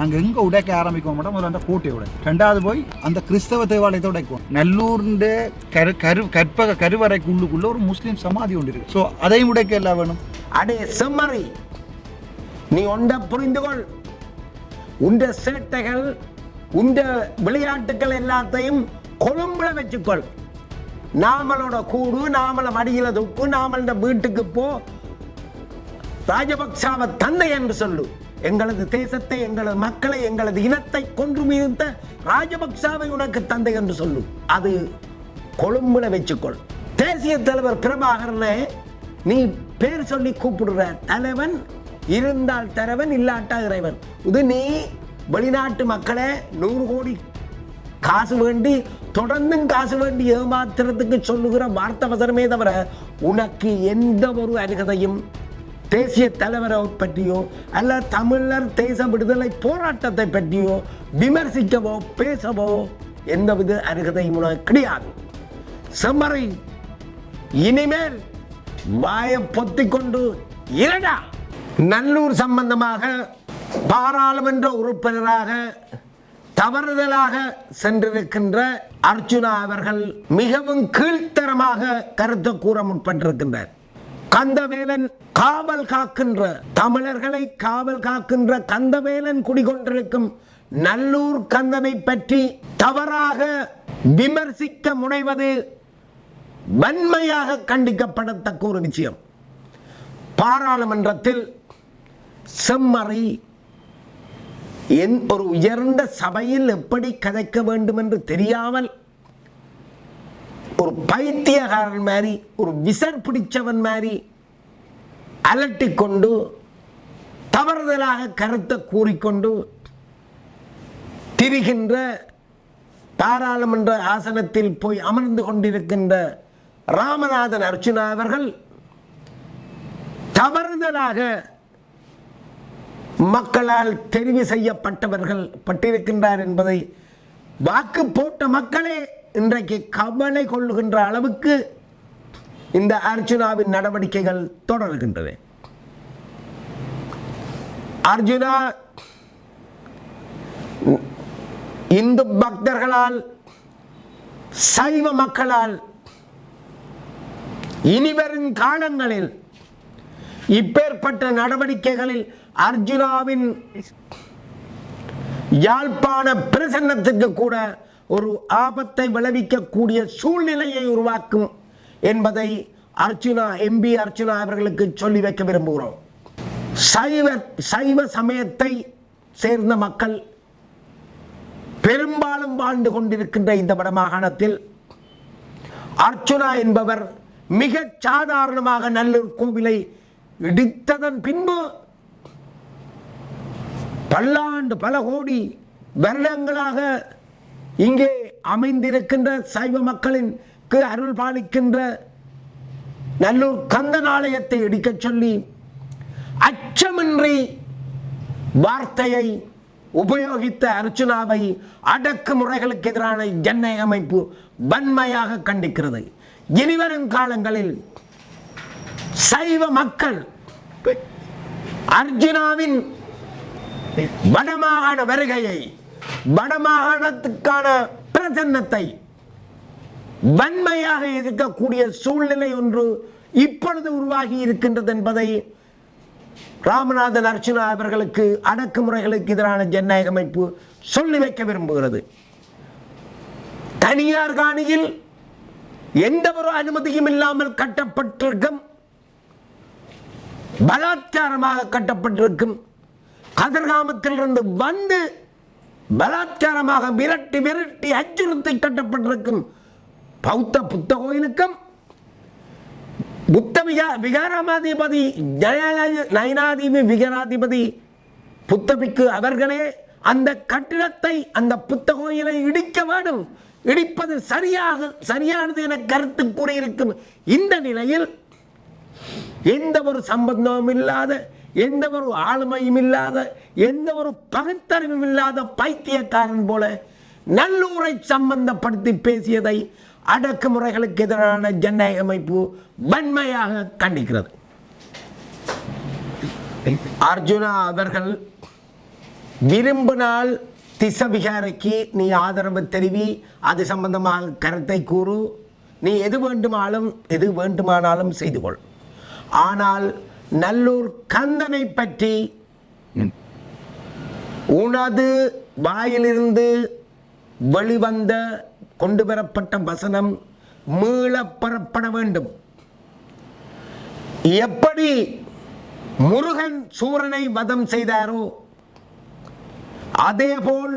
நாங்கள் எங்கே உடைக்க ஆரம்பிக்க மாட்டோம் முதல்ல அந்த கோட்டையை உடை. ரெண்டாவது போய் அந்த கிறிஸ்தவ தேவாலயத்தை உடைக்கும் நல்லூர்ன்ற கரு கரு கற்பக கருவறைக்கு உள்ளுக்குள்ளே ஒரு முஸ்லீம் சமாதி ஒன்று இருக்கு. ஸோ அதையும் உடைக்க எல்லாம் வேணும். அடே செம்மறி. நீ ஒன்றை புரிந்து கொள் உண்ட சேட்டைகள் உண்ட விளையாட்டுகள் எல்லாத்தையும் கொழும்புல வச்சுக்கொள். நாமளோட கூடு நாமள மடியில துக்கு நாமள வீட்டுக்கு போ. ராஜபக்சாவை தந்தை என்று சொல்லு. எங்களது தேசத்தை எங்களது மக்களை எங்களது இனத்தை கொன்று மீந்த ராஜபக்சாவை உனக்கு தந்தை என்று சொல்லு. அது கொழும்புல வச்சுக்கொள். தேசிய தலைவர் பிரபாகரனை நீ பேர் சொல்லி கூப்பிடுற தலைவன் இருந்தால் தலைவன் இல்லாட்டா இறைவன். இது நீ வெளிநாட்டு மக்களை நூறு கோடி காசு வேண்டி தொடர்ந்தும் காசு வேண்டி ஏமாத்துறதுக்கு சொல்லுகிற வார்த்தை வசனமே தவிர உனக்கு எந்த ஒரு அருகதையும் தேசிய தலைவரை பற்றியோ அல்ல தமிழர் தேச விடுதலை போராட்டத்தை பற்றியோ விமர்சிக்கவோ பேசவோ எந்தவித அருகதையும் உனக்கு கிடையாது. செம்மறை இனிமேல் வாயை பொத்தி கொண்டு இரடா. நல்லூர் சம்பந்தமாக பாராளுமன்ற உறுப்பினராக தவறுதலாக சென்றிருக்கின்ற அர்ஜுனா அவர்கள் மிகவும் கீழ்த்தரமாக கருத்து கூற முற்பட்டிருக்கின்றார். கந்தவேலன் காவல் காக்கின்ற தமிழர்களை காவல் காக்கின்ற கந்தவேலன் குடிகொண்டிருக்கும் நல்லூர் கந்தனை பற்றி தவறாக விமர்சிக்க முனைவது வன்மையாக கண்டிக்கப்படத்தக்க ஒரு விஷயம் பாராளுமன்றத்தில் செம்மறை என் ஒரு உயர்ந்த சபையில் எப்படி கதைக்க வேண்டும் என்று தெரியாமல் ஒரு பைத்தியகாரன் மாதிரி ஒரு விசர் பிடிச்சவன் மாதிரி அலட்டி கொண்டு தவறுதலாக கருத்தை கூறிக்கொண்டு திரிகின்ற பாராளுமன்ற ஆசனத்தில் போய் அமர்ந்து கொண்டிருக்கின்ற ராமநாதன் அர்ச்சுனா அவர்கள் தவறுதலாக மக்களால் தெரிவு செய்யப்பட்டவர்கள் பட்டிருக்கின்றார் என்பதை வாக்கு போட்ட மக்களே இன்றைக்கு கவலை கொள்ளுகின்ற அளவுக்கு இந்த அர்ஜுனாவின் நடவடிக்கைகள் தொடர்கின்றன. அர்ஜுனா இந்து பக்தர்களால் சைவ மக்களால் இனிவரும் காலங்களில் இப்பேற்பட்ட நடவடிக்கைகளில் அர்ஜுனாவின் யாழ்ப்பாண பிரசன்னத்துக்கு கூட ஒரு ஆபத்தை விளைவிக்கக்கூடிய சூழ்நிலையை உருவாக்கும் என்பதை அர்ச்சுனா எம்பி அர்ச்சுனா அவர்களுக்கு சொல்லி வைக்க விரும்புகிறோம். சைவ சைவ சமயத்தை சேர்ந்த மக்கள் பெரும்பாலும் வாழ்ந்து கொண்டிருக்கின்ற இந்த வடமாகாணத்தில் அர்ச்சுனா என்பவர் மிக சாதாரணமாக நல்லூர் கோவிலை இடித்ததன் பின்பு பல்லாண்டு பல கோடி வருடங்களாக இங்கே அமைந்திருக்கின்ற சைவ மக்களின் அருள் பாலிக்கின்ற நல்லூர் கந்தனாலயத்தை இடிக்கச் சொல்லி அச்சமின்றி வார்த்தையை உபயோகித்த அர்ச்சுனாவை அடக்குமுறைகளுக்கு எதிரான ஜன்னை அமைப்பு வன்மையாக கண்டிக்கிறது. இனிவரும் காலங்களில் சைவ மக்கள் அர்ஜுனாவின் வடமாகாண வருகையை வடமாகாணத்துக்கான பிரசன்னத்தை வன்மையாக இருக்கக்கூடிய சூழ்நிலை ஒன்று இப்பொழுது உருவாகி இருக்கின்றது என்பதை ராமநாதன் அர்ச்சனா அவர்களுக்கு அடக்குமுறைகளுக்கு எதிரான ஜனநாயக அமைப்பு சொல்லி வைக்க விரும்புகிறது. தனியார் காணியில் எந்த ஒரு அனுமதியும் இல்லாமல் கட்டப்பட்டிருக்கும் பலாத்காரமாக கட்டப்பட்டிருக்கும் கதிர்காமத்திலிருந்து வந்து பலாத்காரமாக விரட்டி விரட்டி அச்சுறுத்தி கட்டப்பட்டிருக்கும் பௌத்த புத்த கோயிலுக்கும் புத்த விகா விகாராமாதிபதி ஜனநாய- நயனாதிபதி விகாராதிபதி புத்தபிக்கு அவர்களே அந்த கட்டிடத்தை அந்த புத்த கோயிலை இடிக்க வேண்டும். இடிப்பது சரியாக சரியானது என கருத்து கூறியிருக்கும் இந்த நிலையில் எந்த ஒரு சம்பந்தமும் இல்லாத எந்த ஒரு ஆளுமையும் இல்லாத எந்த ஒரு பகுத்தறிவும் இல்லாத பைத்தியக்காரன் போல நல்லூரை சம்பந்தப்படுத்தி பேசியதை அடக்குமுறைகளுக்கு எதிரான ஜனநாயக அமைப்பு வன்மையாக கண்டிக்கிறது. அர்ஜுனா அவர்கள் விரும்பினால் திசவிகாரைக்கு நீ ஆதரவு தெரிவி அது சம்பந்தமாக கருத்தை கூறு. நீ எது வேண்டுமானாலும் எது வேண்டுமானாலும் செய்து கொள். ஆனால் நல்லூர் கந்தனை பற்றி உனது வாயிலிருந்து வெளிவந்த கொண்டு வரப்பட்ட வசனம் மீளப்பெறப்பட வேண்டும். எப்படி முருகன் சூரனை வதம் செய்தாரோ அதேபோல்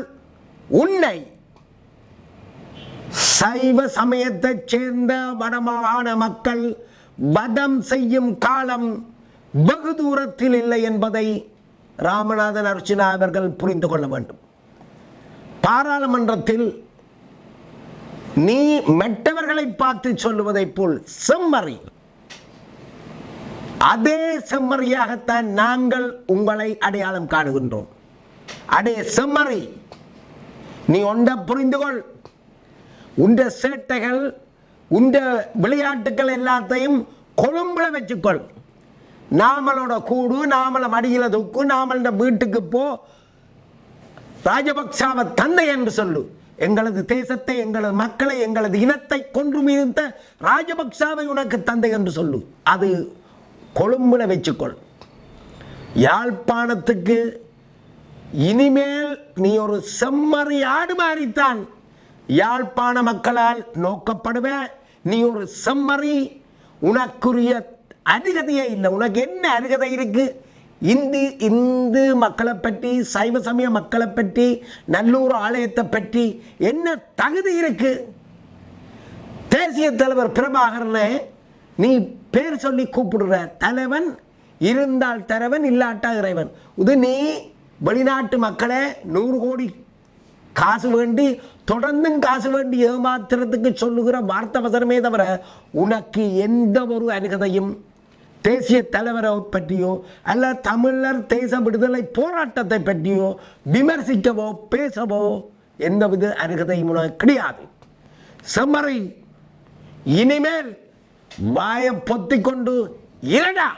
உன்னை சைவ சமயத்தைச் சேர்ந்த வடமாகாண மக்கள் வதம் செய்யும் காலம் வெகு தூரத்தில் இல்லை என்பதை ராமநாதன் அர்ச்சனா அவர்கள் புரிந்து கொள்ள வேண்டும். பாராளுமன்றத்தில் நீ மற்றவர்களை பார்த்து சொல்லுவதைப் போல் செம்மறி. அதே செம்மறியாகத்தான் நாங்கள் உங்களை அடையாளம் காணுகின்றோம். அடே செம்மறி நீ ஒன்றை புரிந்து கொள். உண்ட சேட்டைகள் உண்ட விளையாட்டுகள் எல்லாத்தையும் கொழும்புல வச்சுக்கொள். நாமளோட கூடு நாமளை மடியில தூக்கு நாமள வீட்டுக்கு போ. ராஜபக்சாவை தந்தை என்று சொல்லு. எங்களது தேசத்தை எங்களது மக்களை எங்களது இனத்தை கொன்று மீந்த ராஜபக்சாவை உனக்கு தந்தை என்று சொல்லு. அது கொழும்புல வச்சுக்கொள். யாழ்ப்பாணத்துக்கு இனிமேல் நீ ஒரு செம்மறி ஆடு மாறித்தான். யாழ்ப்பாண மக்களால் நோக்கப்படுவ. நீ ஒரு செம்மறி. உனக்குரிய அருகதையே இல்லை. உனக்கு என்ன அருகதை இருக்குது இந்து இந்து மக்களை பற்றி சைவ சமய மக்களை பற்றி நல்லூர் ஆலயத்தை பற்றி என்ன தகுதி இருக்குது தேசிய தலைவர் பிரபாகரனை நீ பேர் சொல்லி கூப்பிடுற தலைவன் இருந்தால் தலைவன் இல்லாட்டா இறைவன். இது நீ வெளிநாட்டு மக்களை நூறு கோடி காசு வேண்டி தொடர்ந்தும் காசு வேண்டி ஏமாத்துறதுக்கு சொல்லுகிற வார்த்தை வசனமே தவிர உனக்கு எந்த ஒரு அருகதையும் தேசிய தலைவரை பற்றியோ அல்ல தமிழர் தேச விடுதலை போராட்டத்தை பற்றியோ விமர்சிக்கவோ பேசவோ எந்தவித அருகதையும் உனக்கு கிடையாது. செம்மறை இனிமேல் வாயை பொத்திக்கொண்டு இரடா.